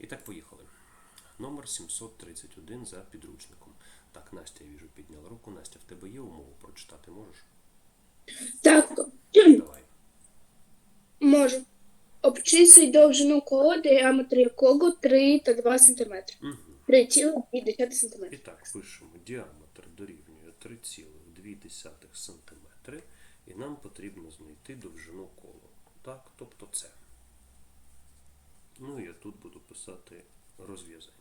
І так, поїхали. Номер 731 за підручником. Так, Настя, я віжу, підняла руку. Настя, в тебе є умову прочитати можеш? Так, Давай. можу. Обчислюй довжину кола, діаметр якого 3 та 2 см. Угу. 3,2 см. І так, пишемо діаметр дорівнює 3,2 см. І нам потрібно знайти довжину кола. Так, тобто це. Ну я тут буду писати розв'язання.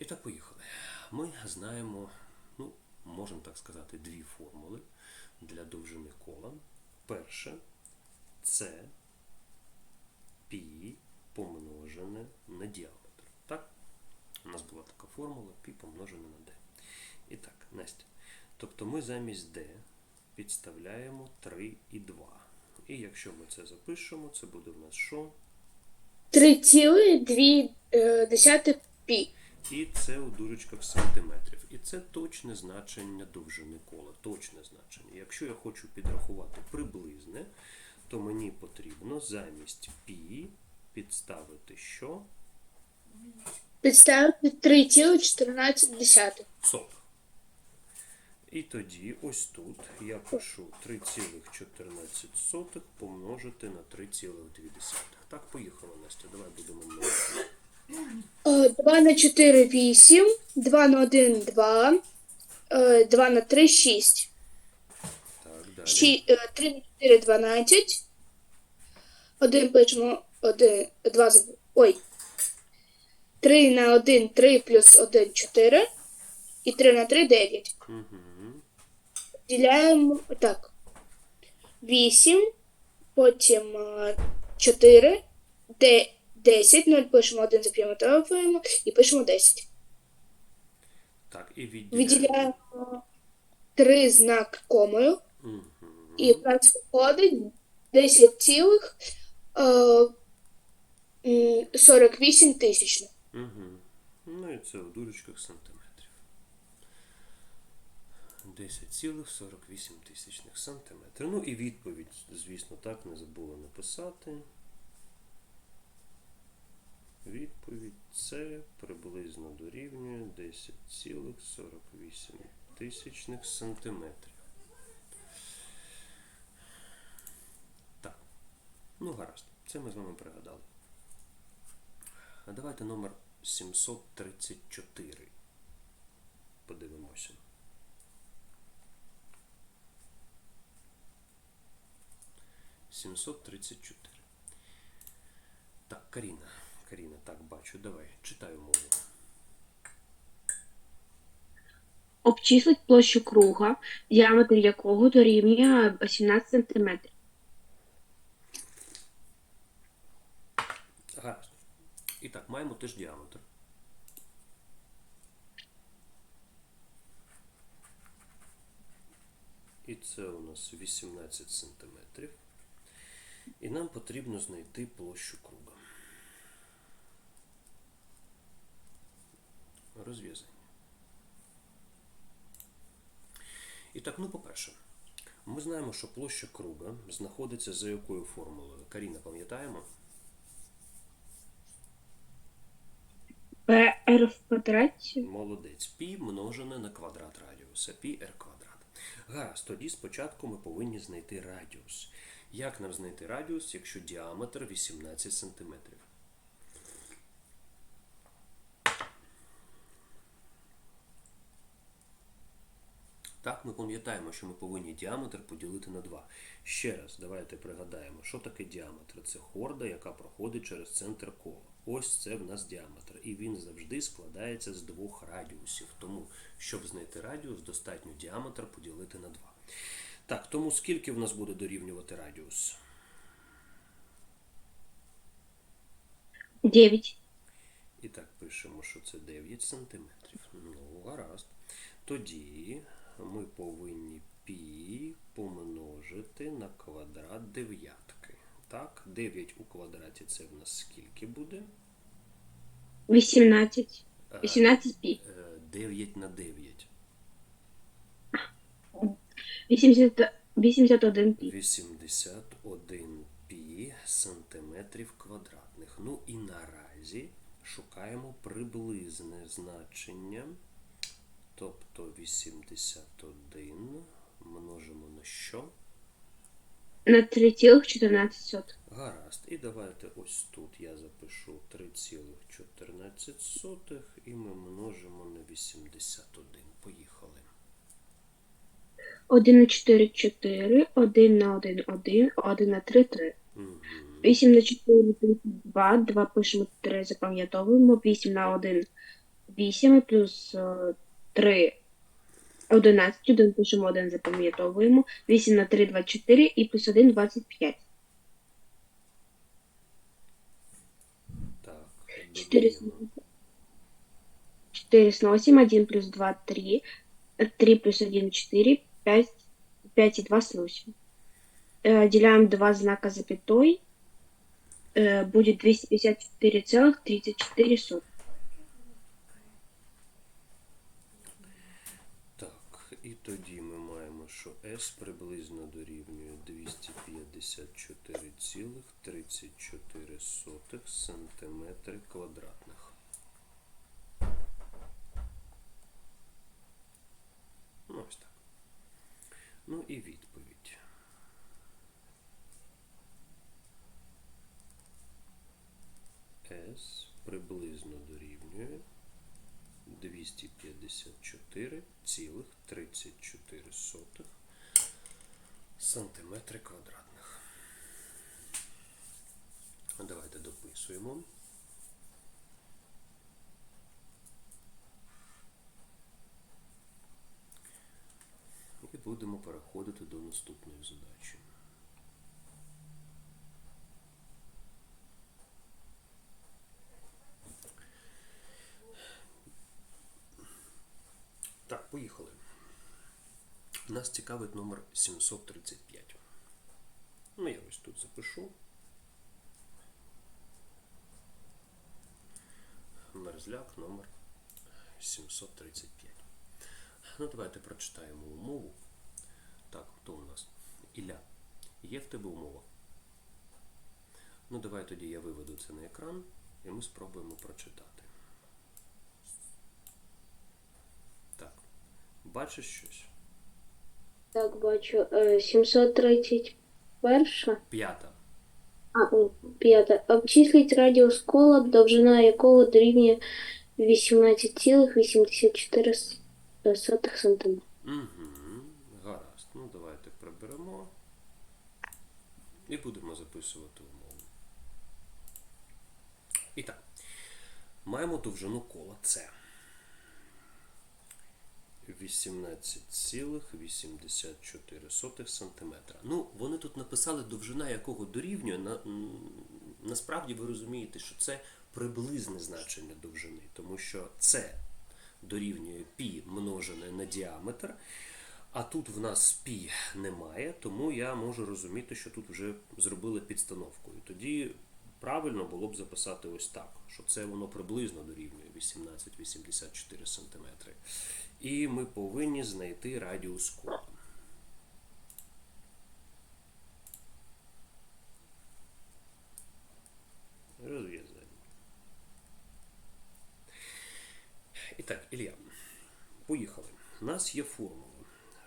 І так, поїхали. Ми знаємо, ну, можемо так сказати, дві формули для довжини кола. Перше це пі помножене на діаметр. Так? У нас була така формула пі помножене на d. І так, Настя. Тобто ми замість d підставляємо 3 і 2. І якщо ми це запишемо, це буде в нас що? 3,2 пі. І це у дужечках сантиметрів. І це точне значення довжини кола. Точне значення. Якщо я хочу підрахувати приблизне, то мені потрібно замість пі підставити що? Підставити 3,14. Сот. І тоді ось тут я пишу 3,14 помножити на 3,2. Так, поїхала, Настя. Давай будемо множити. 2 на 4 – 8, 2 на 1 – 2, 2 на 3 – 6. Так, далі. Ші- е, 3 на 4 – 12. 1 пишемо 1, 2, заб- ой. 3 на 1 – 3 плюс 1 – 4. І 3 на 3 – 9. Угу. Діляємо так. 8, потім е, 4, де 10, 0 пишемо 1 запам'ятовуємо і пишемо 10. Так, і відділяємо. Виділяємо 3 знак комою. Угу. І в нас виходить 10 цілих е, 48 тисячних. Угу. Ну і це у дужечках сантиметрів. 10,48 тисячних сантиметрів. Ну і відповідь, звісно, так не забула написати. Відповідь це приблизно дорівнює 10,48 тисячних сантиметрів. Так. Ну, гаразд. Це ми з вами пригадали. А давайте номер 734. Подивимося. Сімсот тридцять чотири. Так, Каріна. Каріна, так бачу. Давай, читаю мову. Обчислить площу круга, діаметр якого дорівнює 18 см. Гаразд. І так, маємо теж діаметр. І це у нас 18 сантиметрів. І нам потрібно знайти площу круга. Розв'язання. І так, ну, по-перше, ми знаємо, що площа круга знаходиться за якою формулою? Каріна, пам'ятаємо? PR в квадраті. Молодець. Пі множене на квадрат радіуса. Пі r квадрат. Гаразд, тоді спочатку ми повинні знайти радіус. Як нам знайти радіус, якщо діаметр 18 см? Так, ми пам'ятаємо, що ми повинні діаметр поділити на 2. Ще раз, давайте пригадаємо, що таке діаметр. Це хорда, яка проходить через центр кола. Ось це в нас діаметр. І він завжди складається з двох радіусів. Тому, щоб знайти радіус, достатньо діаметр поділити на 2. Так, тому скільки в нас буде дорівнювати радіус? 9. І так пишемо, що це 9 сантиметрів. Ну, гаразд. Тоді ми повинні пі помножити на квадрат дев'ятки. Так, 9 у квадраті це в нас скільки буде? 18. Е, 18 пі. е, 9 на 9. 80, 81 пі. 81 пі сантиметрів квадратних. Ну і наразі шукаємо приблизне значення. Тобто 81 множимо на що? На 3,14. Гаразд. І давайте ось тут я запишу 3,14 і ми множимо на 81. Поїхали. 1 на 4 – 4, 1 на 1 – 1, 1 на 3 – 3. Угу. 8 на 4 – 2, 2 пишемо 3, запам'ятовуємо, 8 на 1 – 8, плюс е, 3 – 11, 1 пишемо 1, запам'ятовуємо, 8 на 3 – 24 і плюс 1 – 25. Так. 4 4 сносим, 1 плюс 2 – 3, 3 плюс 1 – 4, 5, 5 и 2 сносим. Э, Деляем два знака запятой, э, будет 254,34. Так, і тоді ми маємо, що S приблизно дорівнює 254,34 сантиметри квадратних. Ну, ось так. Ну і відповідь. S приблизно дорівнює 254,34 сантиметри квадратних. Давайте дописуємо. Будемо переходити до наступної задачі. Так, поїхали. Нас цікавить номер 735. Ну, я ось тут запишу. Мерзляк номер 735. Ну, давайте прочитаємо умову. Так, хто у нас? Ілля. Є в тебе умова? Ну, давай тоді я виведу це на екран і ми спробуємо прочитати. Так. Бачиш щось? Так, бачу. Е, 731. П'ята. А, п'ята. Обчисліть радіус кола, довжина якого дорівнює 18,84 см. Угу. Гаразд. Ну, давайте приберемо. І будемо записувати умову. І так. Маємо довжину кола С. 18,84 см. Ну, вони тут написали довжина якого дорівнює. На, насправді ви розумієте, що це приблизне значення довжини, тому що це дорівнює π множене на діаметр. А тут в нас пі немає, тому я можу розуміти, що тут вже зробили підстановку. І тоді правильно було б записати ось так, що це воно приблизно дорівнює 18,84 см. І ми повинні знайти радіус кола. Розв'язання. І так, Ілля, поїхали. У нас є формула,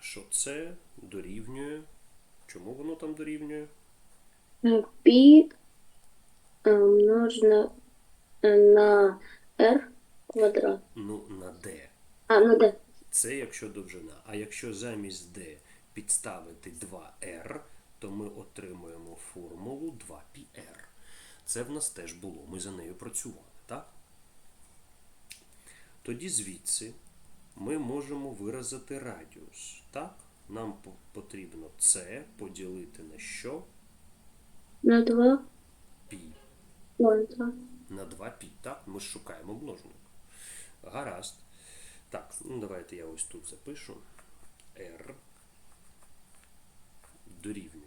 що це дорівнює. Чому воно там дорівнює? Пі е, множне е, на r квадрат. Ну, на d. А, на d. Це якщо довжина. А якщо замість d підставити 2r, то ми отримуємо формулу 2πr. Це в нас теж було, ми за нею працювали, так? Тоді звідси ми можемо виразити радіус. Так? Нам потрібно це поділити на що? На 2. Пі. Ой, 2. На 2π, так? Ми ж шукаємо множник. Гаразд. Так, ну давайте я ось тут запишу. R дорівнює.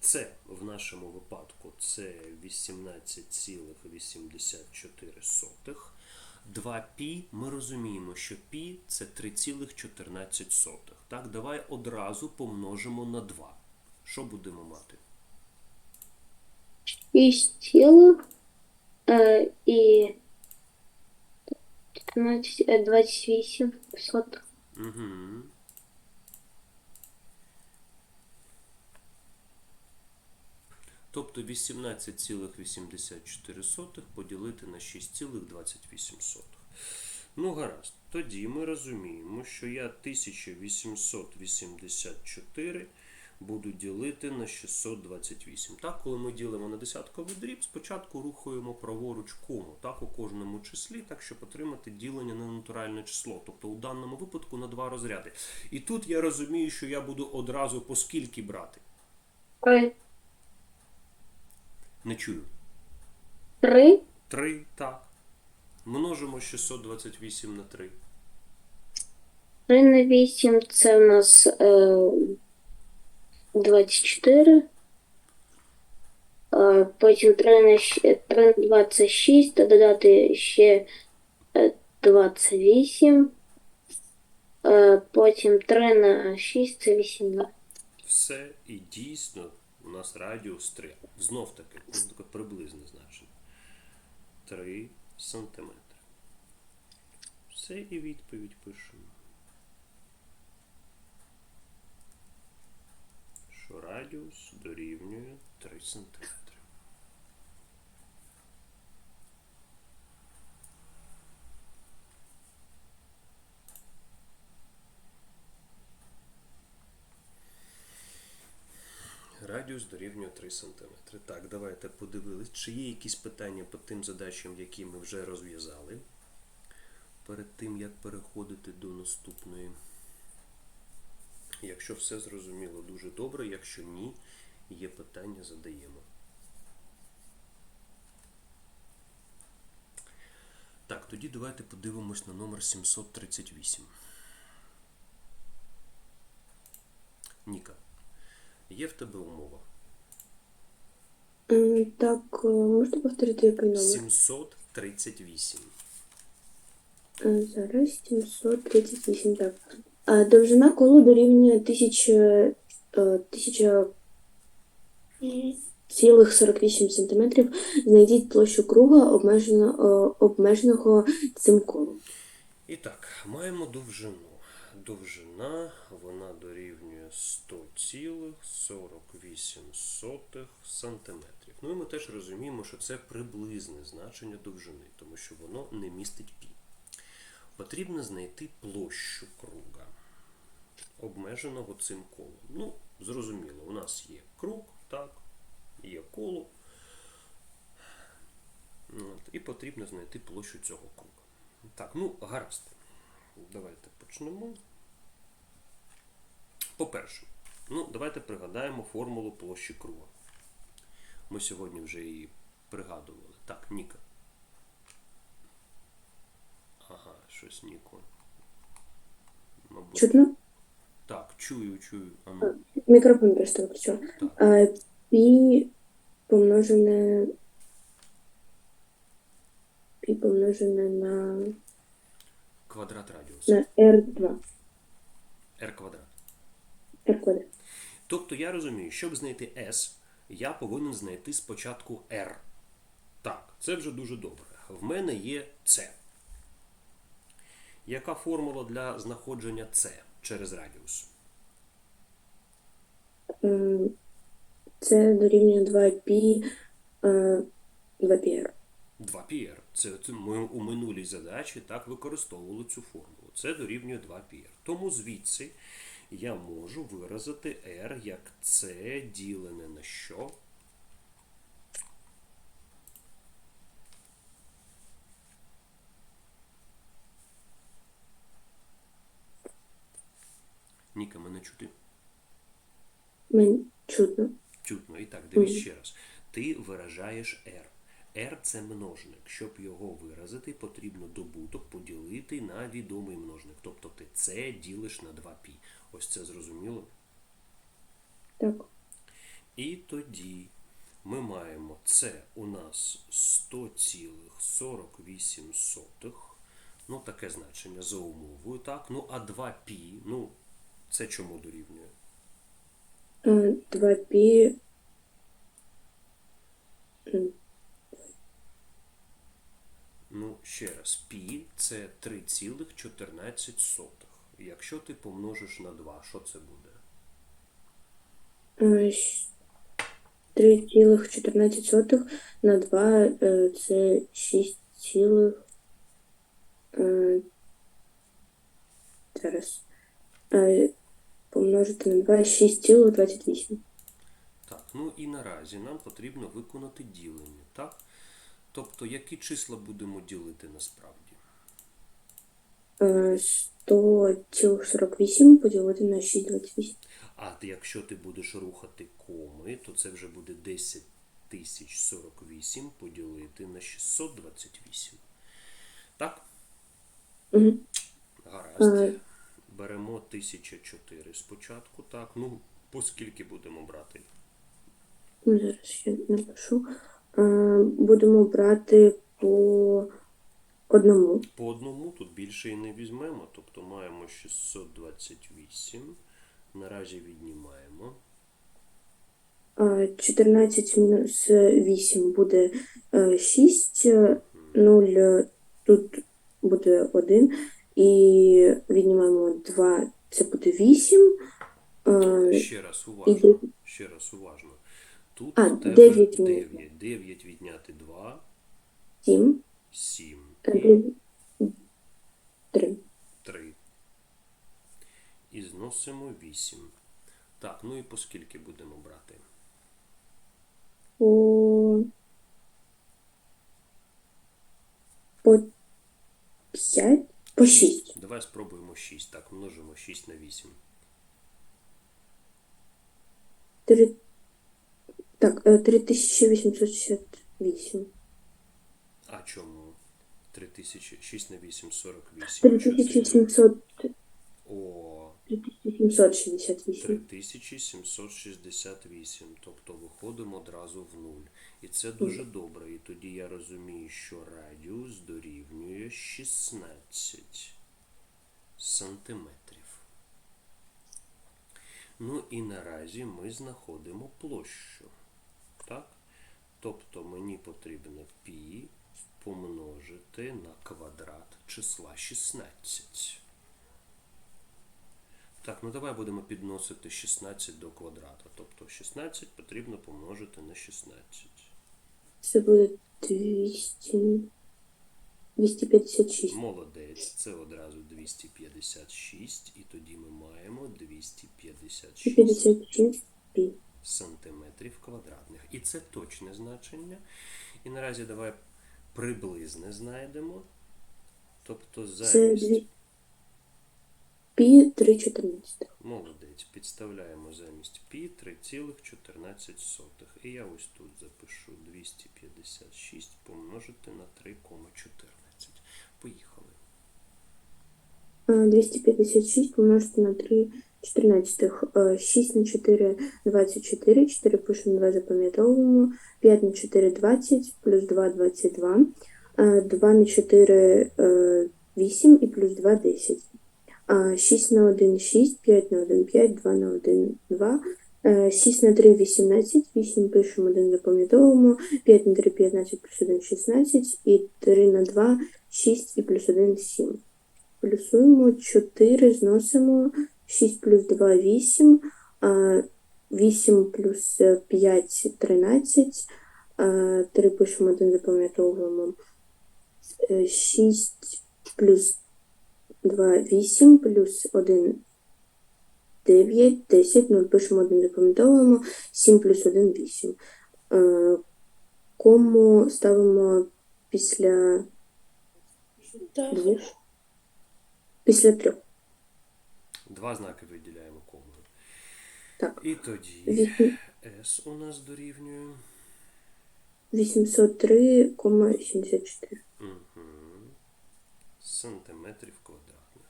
Це в нашому випадку це 18,84. 2π ми розуміємо, що π це 3,14. Так, давай одразу помножимо на 2. Що будемо мати? 6 тіло е, і 14, е, 28 сотих. Угу. Тобто 18,84 поділити на 6,28. Ну, гаразд. Тоді ми розуміємо, що я 1884 буду ділити на 628. Так, коли ми ділимо на десятковий дріб, спочатку рухаємо праворуч кому, так, у кожному числі, так, щоб отримати ділення на натуральне число. Тобто у даному випадку на два розряди. І тут я розумію, що я буду одразу по скільки брати. 3. Не чую. 3 3, так. Множимо 628 на 3. 3 на 8 це у нас е, 24. Е, потім 3 на, 3 на 26, та додати ще е, 28. Е, потім 3 на 6 це 18. Все і дійсно у нас радіус 3. Знов таки, таке приблизне значення. 3 сантиметри. Все і відповідь пишемо. Що радіус дорівнює 3 сантиметри. Радіус дорівнює 3 см. Так, давайте подивились, чи є якісь питання по тим задачам, які ми вже розв'язали. Перед тим, як переходити до наступної. Якщо все зрозуміло, дуже добре. Якщо ні, є питання, задаємо. Так, тоді давайте подивимось на номер 738. Ніка. Є в тебе умова? Так, е, можете повторити який номер? 738. Е, Зараз 738, так. А довжина колу дорівнює 1000, е, 1000 цілих 48 сантиметрів. Знайдіть площу круга, обмежено, е, обмеженого цим колом. І так, маємо довжину. Довжина вона дорівнює 100,48 сантиметрів. Ну і ми теж розуміємо, що це приблизне значення довжини, тому що воно не містить пі. Потрібно знайти площу круга, обмеженого цим колом. Ну, зрозуміло, у нас є круг, так, є коло. От, і потрібно знайти площу цього круга. Так, ну, гаразд. Давайте почнемо. По-перше, ну, давайте пригадаємо формулу площі круга. Ми сьогодні вже її пригадували. Так, Ніка. Ага, щось Ніко. Мабуть. Чутно? Так, чую, чую. А ну, Мікрофон просто виключила. Е, Пі помножене. Пі помножене на, Квадрат радіусу. на R2. R квадрат R квадрат. Тобто я розумію, щоб знайти S, я повинен знайти спочатку R. Так, це вже дуже добре. В мене є C. Яка формула для знаходження C через радіус? М, Це дорівнює 2π, е, 2πr. 2πr. Це, це ми у минулій задачі так використовували цю формулу. Це дорівнює 2πr. Тому звідси я можу виразити r як c ділене на що? Ніка, мене чути? Мені чутно. Чутно. І так, дивись ще раз. Ти виражаєш r. r – це множник. Щоб його виразити, потрібно добуток поділити на відомий множник. Тобто ти це ділиш на 2π. Ось це зрозуміло? Так. І тоді ми маємо це у нас 100,48 Ну, таке значення за умовою, так. Ну, а 2π, ну, це чому дорівнює? Е, 2π Ну, ще раз, пі це 3,14. Якщо ти помножиш на 2, що це буде? е, 3,14 на 2 е, це 6 цілих. е, Зараз. Е, Помножити на 2 6,28. Так, ну і наразі нам потрібно виконати ділення, так? Тобто, які числа будемо ділити насправді? Е, 100,48 поділити на 6,28. А якщо ти будеш рухати коми, то це вже буде 10 тисяч 48 поділити на 628. Так? Угу. Гаразд. Е. Беремо 1004 спочатку, так. Ну, по скільки будемо брати? Ну, зараз ще напишу. Е, Будемо брати по одному. По одному тут більше і не візьмемо, тобто маємо 628. Наразі віднімаємо. Е, 14 мінус 8 буде 6, 0 тут буде 1, і віднімаємо 2, це буде 8. Е, Ще раз уважно. де- Ще раз уважно. Тут А, 9 9. 9 відняти 2, 7, 7 е, 3. 3. І зносимо 8. Так, ну і по скільки будемо брати? По... По 5, по 6. Давай спробуємо 6. Так, множимо 6 на 8. 3... Так, е, 3868. А чому? 3000, 6 на 8, 48. 3700... О, 3768. 3768. Тобто виходимо одразу в нуль. І це дуже добре. І тоді я розумію, що радіус дорівнює 16 сантиметрів. Ну і наразі ми знаходимо площу. Так? Тобто мені потрібно π помножити на квадрат числа 16. Так, ну давай будемо підносити 16 до квадрата. Тобто 16 потрібно помножити на 16. Це буде 200... 256. Молодець, це одразу 256, і тоді ми маємо 256 256 сантиметрів квадратних. І це точне значення. І наразі давай приблизне знайдемо. Тобто замість. Пі 3,14. Молодець. Підставляємо замість пі 3,14. І я ось тут запишу 256 помножити на 3,14. Поїхали. Е, 256 помножити на 3 чотирнадцятих. Е, 6 на 4 – 24. 4 пишемо 2 запам'ятовуємо. 5 на 4 – 20. Плюс 2 – 22. Е, 2 на 4 е, – 8 і плюс 2 – 10. Е, 6 на 1 – 6. 5 на 1 – 5. 2 на 1 – 2. Е, 6 на 3 – 18. 8 пишемо 1 запам'ятовуємо. 5 на 3 – 15 плюс 1 – 16. І 3 на 2 – 6 і плюс 1 – 7. Плюсуємо 4, зносимо 6 плюс 2 – 8, а 8 плюс 5 – 13, а 3 пишемо 1, запам'ятовуємо. Е, 6 плюс 2 – 8, плюс 1 – 9, 10, 0 пишемо 1, запам'ятовуємо, 7 плюс 1 – 8. Е, Кому ставимо після Так. Після трьох. Два знаки виділяємо комою. Так. І тоді S у нас дорівнює. 803,74. Угу. Сантиметрів квадратних.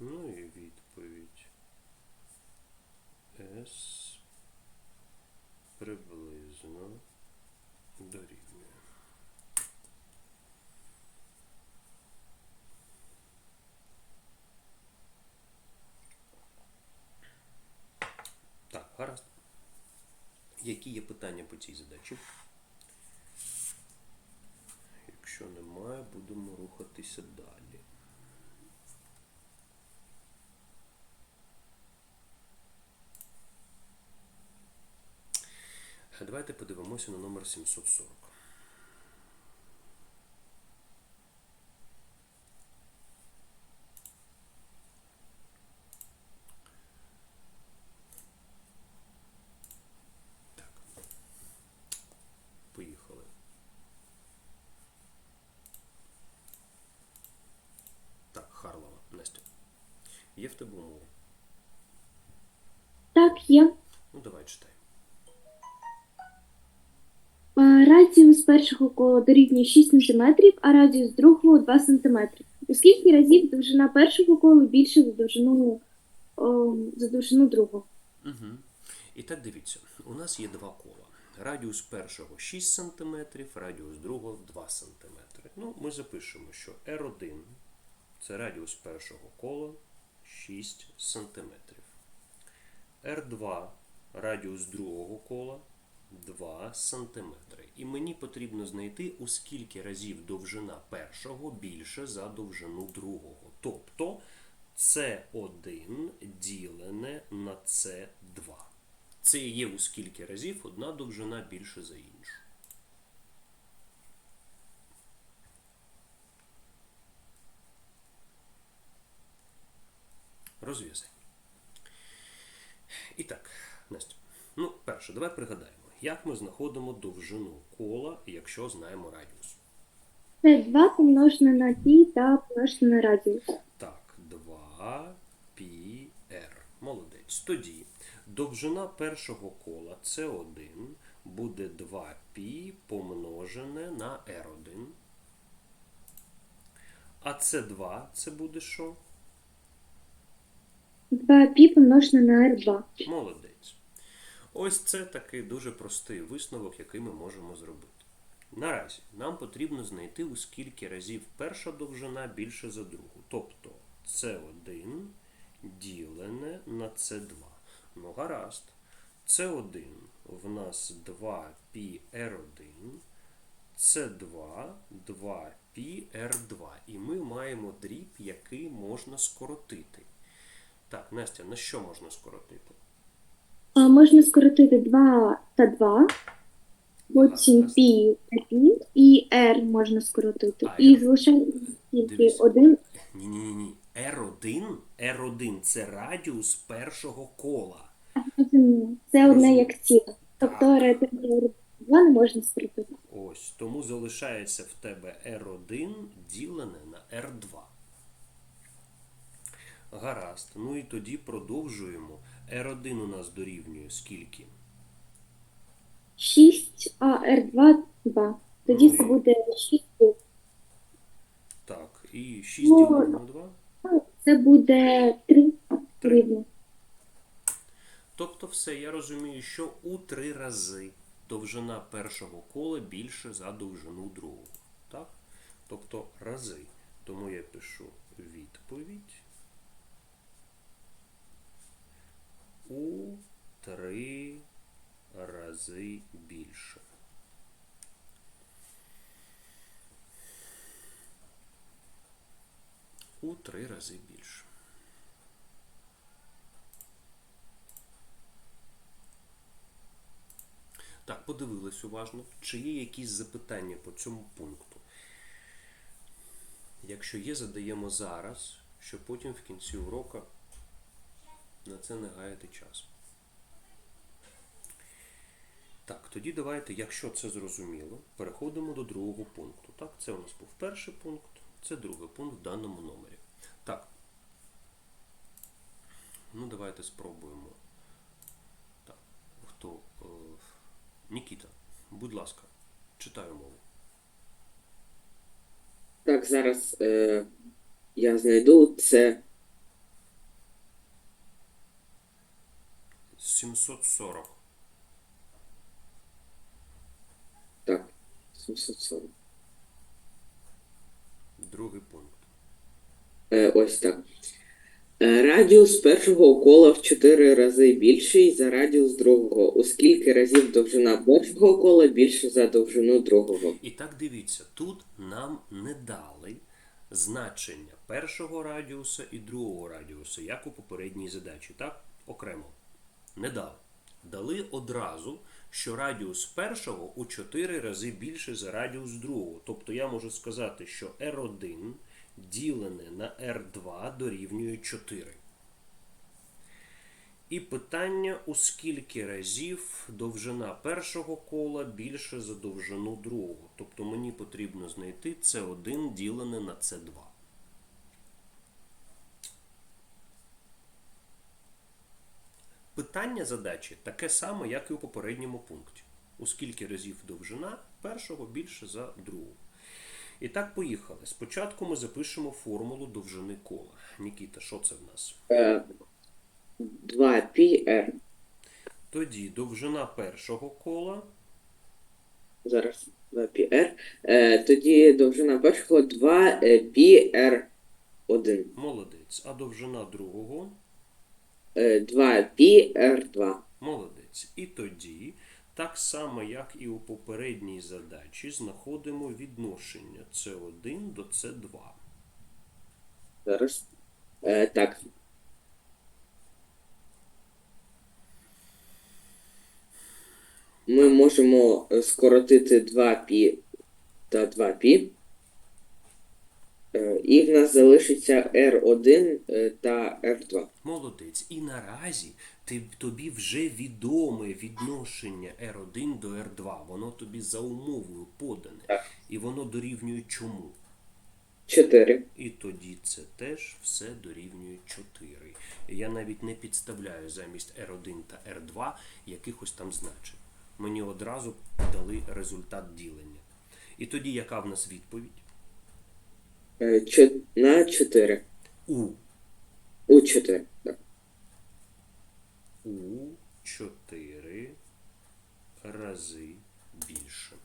Ну і відповідь. S приблизно дорівнює. Які є питання по цій задачі? Якщо немає, будемо рухатися далі. Давайте подивимося на номер 740. Так. Поїхали. Так, Харлова, Настя. Є в тебе умови? Так, є. Ну, давай читай. Е, Радіус першого кола дорівнює 6 см, а радіус другого 2 см. У скільки разів довжина першого кола більше за довжину, о, за довжину другого? Угу. І так дивіться, у нас є два кола. Радіус першого 6 см, радіус другого 2 см. Ну, ми запишемо, що R1 це радіус першого кола 6 см. R2 радіус другого кола 2 см. І мені потрібно знайти, у скільки разів довжина першого більше за довжину другого. Тобто С1 ділене на С2. Це є у скільки разів одна довжина більше за іншу. Розв'язання. І так, Настя. Ну, перше, давай пригадаємо, як ми знаходимо довжину кола, якщо знаємо радіус. Це 2 помножене на пі та помножене на радіус. Так, 2 пі r. Молодець. Тоді довжина першого кола С1 буде 2 пі помножене на r1. А С2 це буде що? 2 пі помножене на r2. Молодець. Ось це такий дуже простий висновок, який ми можемо зробити. Наразі нам потрібно знайти, у скільки разів перша довжина більше за другу. Тобто С1 ділене на С2. Ну, гаразд. С1 в нас 2 π R1, С2 2 π R2. І ми маємо дріб, який можна скоротити. Так, Настя, на що можна скоротити? А, можна скоротити 2 та 2, потім Гаразд. та пі, і r можна скоротити. А, І R. залишається тільки Дивись. 1 Ні, ні, ні, ні. R1, R1 це радіус першого кола. Розумію. Це одне як ціле. Тобто Так. R2 не можна скоротити. Ось тому залишається в тебе R1 ділене на R2. Гаразд. Ну і тоді продовжуємо. R1 у нас дорівнює скільки? 6, а R2 2. Тоді це буде 6. Так, і 6 Ну, ділено на 2. Це буде 3 Три. Тобто все, я розумію, що у три рази довжина першого кола більше за довжину другого. Так? Тобто рази. Тому я пишу відповідь у три рази більше. У три рази більше. Так, подивились уважно, чи є якісь запитання по цьому пункту. Якщо є, задаємо зараз, щоб потім в кінці уроку на це не гаяти час. Так, тоді давайте, якщо це зрозуміло, переходимо до другого пункту. Так, це у нас був перший пункт, це другий пункт в даному номері. Так. Ну, давайте спробуємо. Так, хто. Е, Нікіта, будь ласка, читаю мову. Так, зараз е, я знайду це 740. так, 740. Другий пункт. Е, ось так. Е, Радіус першого кола в 4 рази більший за радіус другого. У скільки разів довжина першого кола більше за довжину другого? І так дивіться, тут нам не дали значення першого радіуса і другого радіуса, як у попередній задачі, так? Окремо. Не дали. Дали одразу, що радіус першого у 4 рази більше за радіус другого. Тобто я можу сказати, що R1 ділене на R2 дорівнює 4. І питання, у скільки разів довжина першого кола більше за довжину другого. Тобто мені потрібно знайти С1 ділене на С2. Питання задачі таке саме, як і у попередньому пункті. У скільки разів довжина першого більше за другого. І так, поїхали. Спочатку ми запишемо формулу довжини кола. Нікіта, що це в нас? Е, 2πr. Тоді довжина першого кола Зараз 2πr. Е, тоді довжина першого 2πr1. молодець, а довжина другого Е, 2πr2. молодець. І тоді, так само, як і у попередній задачі, знаходимо відношення С1 до С2. Зараз. Е, так. Ми можемо е, скоротити 2π та 2π. Е, І в нас залишиться R1 е, та R2. Молодець. І наразі ти, тобі вже відоме відношення R1 до R2. Воно тобі за умовою подане. Так. І воно дорівнює чому? 4. І тоді це теж все дорівнює 4. Я навіть не підставляю замість R1 та R2 якихось там значень. Мені одразу дали результат ділення. І тоді яка в нас відповідь? Е, чо- На 4. У. У 4. Так. У 4 рази більше.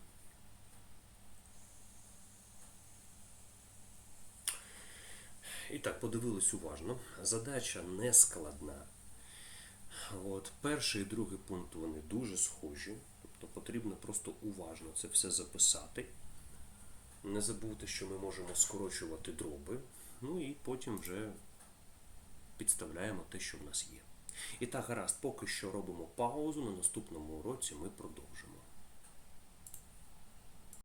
І так, подивились уважно. Задача не складна. От, перший і другий пункт вони дуже схожі. Тобто потрібно просто уважно це все записати. Не забудьте, що ми можемо скорочувати дроби. Ну і потім вже підставляємо те, що в нас є. І так, гаразд, поки що робимо паузу. На наступному уроці ми продовжимо.